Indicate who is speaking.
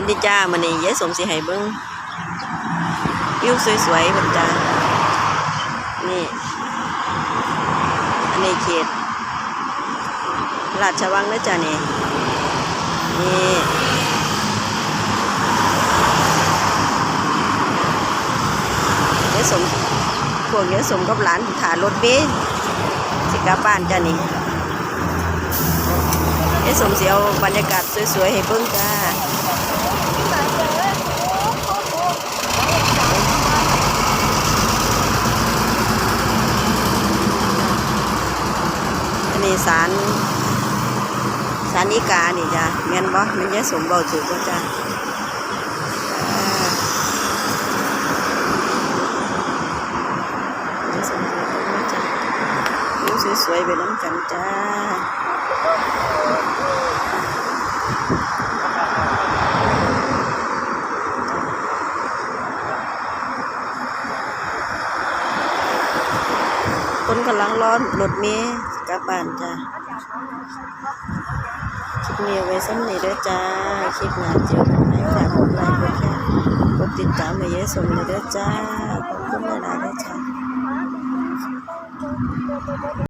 Speaker 1: อันนี้จ้ามันนี่ยายสมสิให้เบิ่งวิวสวยๆเบิ่งจ้านี่ อันนี้เขตราชวังนะจ้านี่นี่ยายสมพวกยายสมกับหลานถ่ารถเบ้สิกลับบ้านจ้านี่ยายสมเสิเอาบรรยากาศสวยๆ ให้เบิ่งจ้า นี่สารสารอีกานี่จ้ะเงี้ยบ่มันยะสมเบาถูกบ่จ้ะอ่ายายสมถูกบ่จ้ะสวยๆไปน้ำกันจ้า คนกำลังร้อนรถเมย์กลับบ้านจ้ะคลิปนี้ไว้ซ้ำนี้เด้วยจ้าคลิปหน้าเจอกันใหม่ค่ะกดไลค์กดแชร์กดติดตามให้ยอะสมเลยด้วยจ้าขอบคุณหลายๆเด้อจ้า